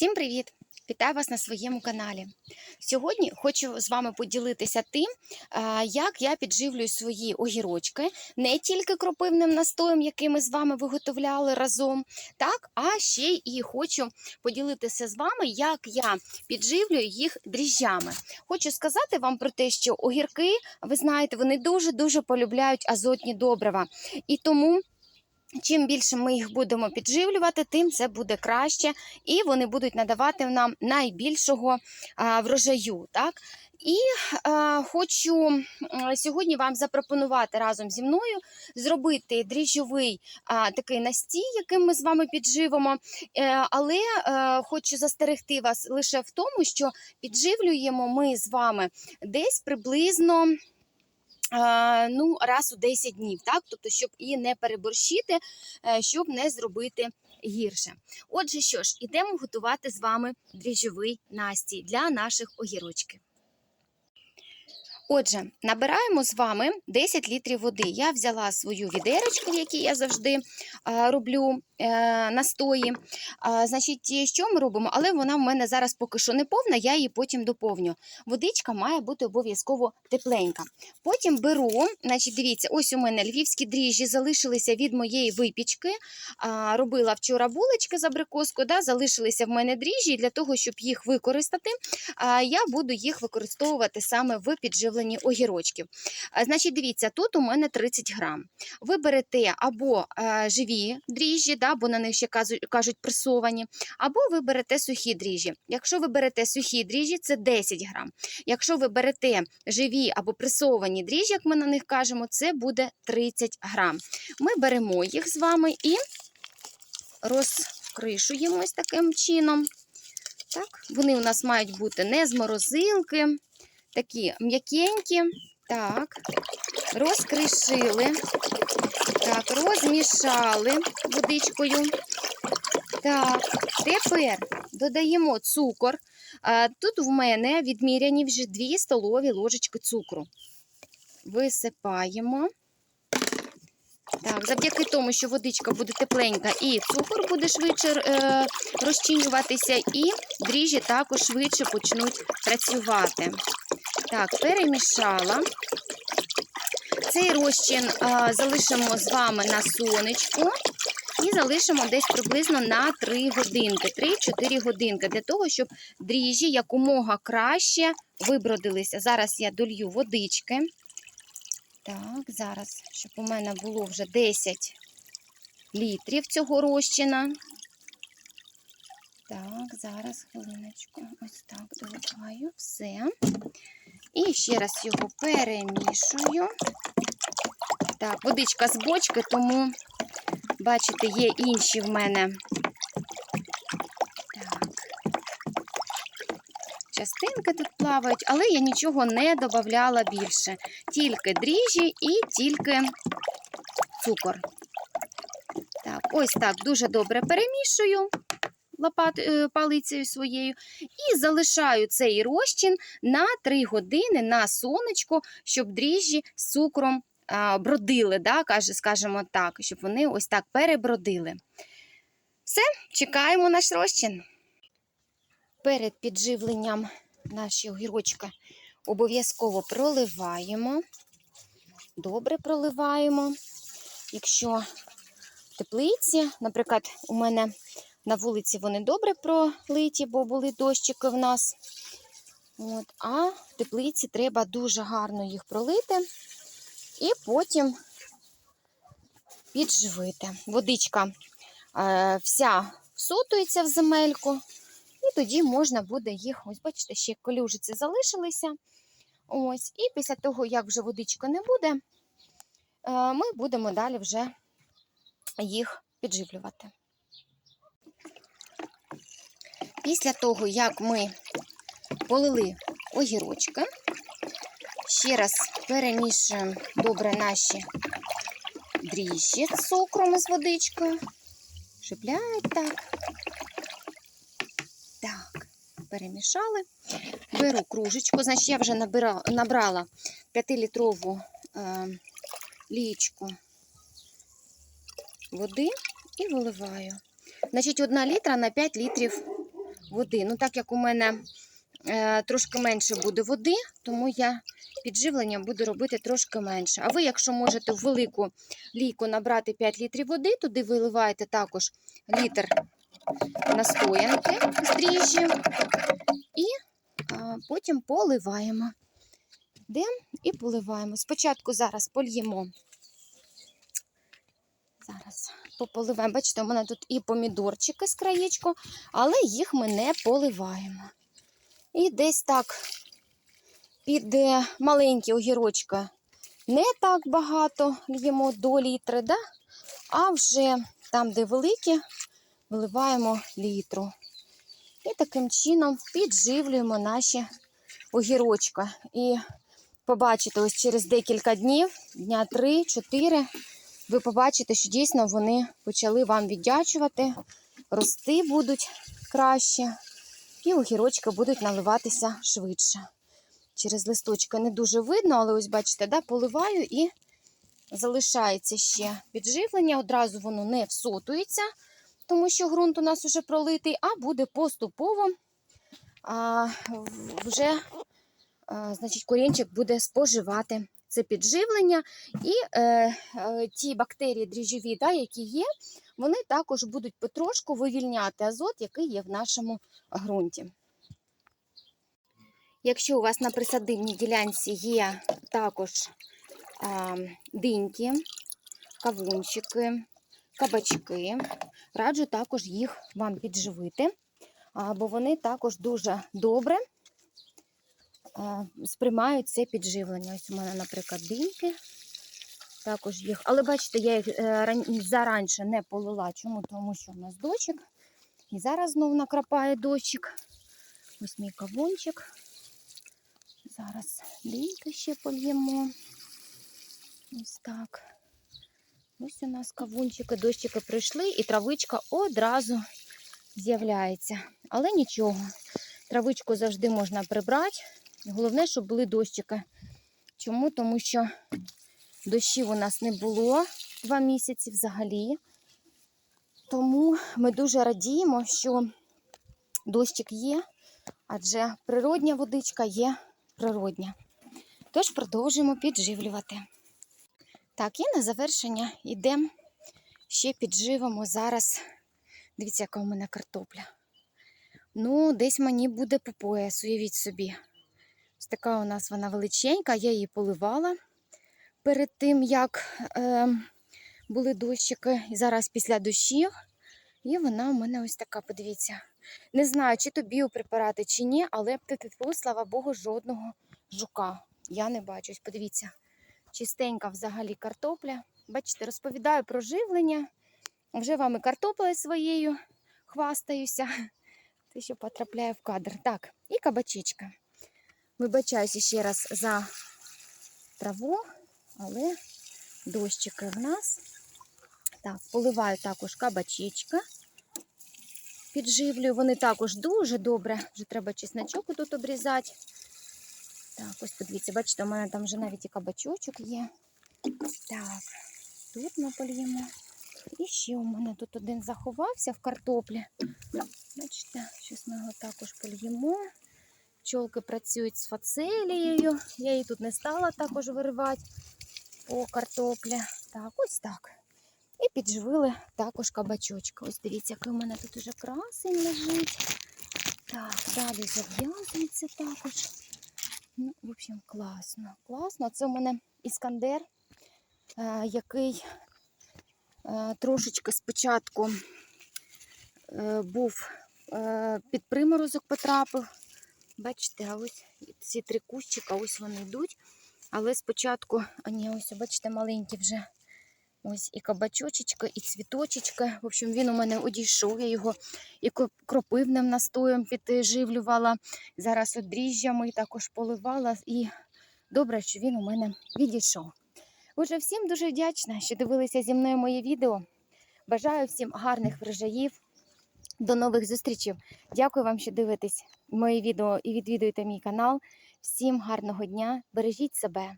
Всім привіт! Вітаю вас на своєму каналі. Сьогодні хочу з вами поділитися тим, як я підживлюю свої огірочки не тільки кропивним настоєм, який ми з вами виготовляли разом, так, а ще і хочу поділитися з вами, як я підживлюю їх дріжджами. Хочу сказати вам про те, що огірки, ви знаєте, вони дуже-дуже полюбляють азотні добрива. І тому Чим більше ми їх будемо підживлювати, тим це буде краще, і вони будуть надавати нам найбільшого а, врожаю. Так? І а, хочу сьогодні вам запропонувати разом зі мною зробити дріжджовий а, такий настій, яким ми з вами підживимо. Е, але е, хочу застерегти вас лише в тому, що підживлюємо ми з вами десь приблизно. Е, Ну, раз у 10 днів, так? Тобто, щоб і не переборщити, е, щоб не зробити гірше. Отже, що ж, ідемо готувати з вами дріжджовий настій для наших огірочків. Отже, набираємо з вами 10 літрів води. Я взяла свою відерочку, в я завжди а, роблю е, настої. А, значить, що ми робимо? Але вона в мене зараз поки що не повна, я її потім доповню. Водичка має бути обов'язково тепленька. Потім беру, значить, дивіться, ось у мене львівські дріжджі залишилися від моєї випічки. Робила вчора булочки з абрикоскою, да, залишилися в мене дріжджі, для того, щоб їх використати, я буду їх використовувати саме в підживленні огірочків. А, Значить, дивіться, тут у мене 30 грам. Ви берете або е, живі дріжджі, да, бо на них ще кажуть пресовані, або ви берете сухі дріжджі. Якщо ви берете сухі дріжджі, це 10 грам. Якщо ви берете живі або пресовані дріжджі, як ми на них кажемо, це буде 30 грам. Ми беремо їх з вами і розкришуємо таким чином. Так, вони у нас мають бути не з морозилки, такі м'якенькі. Так, розкришили. Так, розмішали водичкою. Так, тепер додаємо цукор. Тут в мене відміряні вже 2 столові ложечки цукру. Висипаємо. Так, завдяки тому, що водичка буде тепленька і цукор буде швидше е, розчинюватися, і дріжджі також швидше почнуть працювати. Так, перемішала. Цей розчин а, залишимо з вами на сонечку і залишимо десь приблизно на 3 годинки, 3-4 годинки, для того, щоб дріжджі якомога краще вибродилися. Зараз я долью водички. Так, зараз, щоб у мене було вже 10 літрів цього розчина. Так, зараз хвилиночку. Ось так доливаю все. І ще раз його перемішую. Так, водичка з бочки, тому, бачите, є інші в мене. Так. Частинки тут плавають, але я нічого не додавала більше. Тільки дріжджі і тільки цукор. Так, ось так дуже добре перемішую лопат, е, палицею своєю і залишаю цей розчин на 3 години на сонечко, щоб дріжджі з цукром бродили, да, скажімо так, щоб вони ось так перебродили. Все, чекаємо наш розчин. Перед підживленням наші огірочка обов'язково проливаємо. Добре проливаємо. Якщо в теплиці, наприклад, у мене на вулиці вони добре пролиті, бо були дощики в нас. От. А в теплиці треба дуже гарно їх пролити і потім підживити. Водичка е, вся всотується в земельку, і тоді можна буде їх, ось бачите, ще колюжиці залишилися. Ось. І після того, як вже водичка не буде, е, ми будемо далі вже їх підживлювати. Після того, як ми полили огірочки, ще раз перемішуємо добре наші дріжджі з цукром і з водичкою. Шиплять так. Так, перемішали. Беру кружечку, значить, я вже набрала 5-літрову е, лічку води і виливаю. Значить, 1 літра на 5 літрів води. Ну, так як у мене е, трошки менше буде води, тому я підживлення буду робити трошки менше. А ви, якщо можете в велику лійку набрати 5 літрів води, туди виливаєте також літр настоянки з дріжджі і а, потім поливаємо. Йдемо і поливаємо. Спочатку зараз польємо. Пополиваємо. Бачите, у мене тут і помідорчики з краєчку, але їх ми не поливаємо. І десь так під е, маленькі огірочки не так багато л'ємо до літри, да? а вже там, де великі, виливаємо літру. І таким чином підживлюємо наші огірочки. І побачите, ось через декілька днів, дня 3-4, ви побачите, що дійсно вони почали вам віддячувати, рости будуть краще, і огірочки будуть наливатися швидше. Через листочки не дуже видно, але ось бачите, да, поливаю і залишається ще підживлення. Одразу воно не всотується, тому що ґрунт у нас вже пролитий, а буде поступово а, вже а, значить, корінчик буде споживати це підживлення. І е, е, ті бактерії дріжджові, да, які є, вони також будуть потрошку вивільняти азот, який є в нашому ґрунті. Якщо у вас на присадибній ділянці є також а, диньки, кавунчики, кабачки, раджу також їх вам підживити, бо вони також дуже добре сприймають це підживлення. Ось у мене, наприклад, диньки. Також їх, але бачите, я їх е, заранше не полила. Чому? Тому що в нас дощик. І зараз знову накрапає дощик. Ось мій кавунчик. Зараз лійки ще польємо. Ось так. Ось у нас кавунчики, дощики прийшли, і травичка одразу з'являється. Але нічого, травичку завжди можна прибрати. Головне, щоб були дощики. Чому? Тому що дощів у нас не було два місяці взагалі. Тому ми дуже радіємо, що дощик є, адже природня водичка є природня. Тож продовжуємо підживлювати. Так, і на завершення йдемо ще підживимо зараз. Дивіться, яка у мене картопля. Ну, десь мені буде по пояс, уявіть собі. Ось така у нас вона величенька, я її поливала перед тим, як е, були дощики. І зараз після дощів. І вона у мене ось така, подивіться. Не знаю, чи то біопрепарати, чи ні, але птитифу, слава Богу, жодного жука. Я не бачу. Подивіться, чистенька взагалі картопля. Бачите, розповідаю про живлення. Вже вам і картоплею своєю хвастаюся. Те, що потрапляє в кадр. Так, і кабачечка. Вибачаюся ще раз за траву, але дощики в нас. Так, поливаю також кабачечка. Підживлюю. Вони також дуже добре. Вже треба чесночок тут обрізати. Так, ось подивіться, бачите, у мене там вже навіть і кабачочок є. Так, тут ми польємо. І ще у мене тут один заховався в картоплі. Бачите, зараз ми його також польємо. Пчолки працюють з фацелією. Я її тут не стала також виривати по картоплі. Так, ось так. І підживили також кабачочка. Ось дивіться, який у мене тут уже красень лежить. Так, далі зав'язується також. Ну, в общем, класно. Класно. Це у мене іскандер, е, який е, трошечки спочатку е, був під приморозок потрапив. Бачите, а ось ці три кущика, ось вони йдуть. Але спочатку, ні, ось, бачите, маленькі вже ось і кабачочечка, і цвіточечка. В общем, він у мене одійшов. Я його і кропивним настоєм підживлювала. Зараз от дріжджами також поливала. І добре, що він у мене відійшов. Отже, всім дуже вдячна, що дивилися зі мною моє відео. Бажаю всім гарних врожаїв. До нових зустрічей. Дякую вам, що дивитесь мої відео і відвідуєте мій канал. Всім гарного дня, бережіть себе.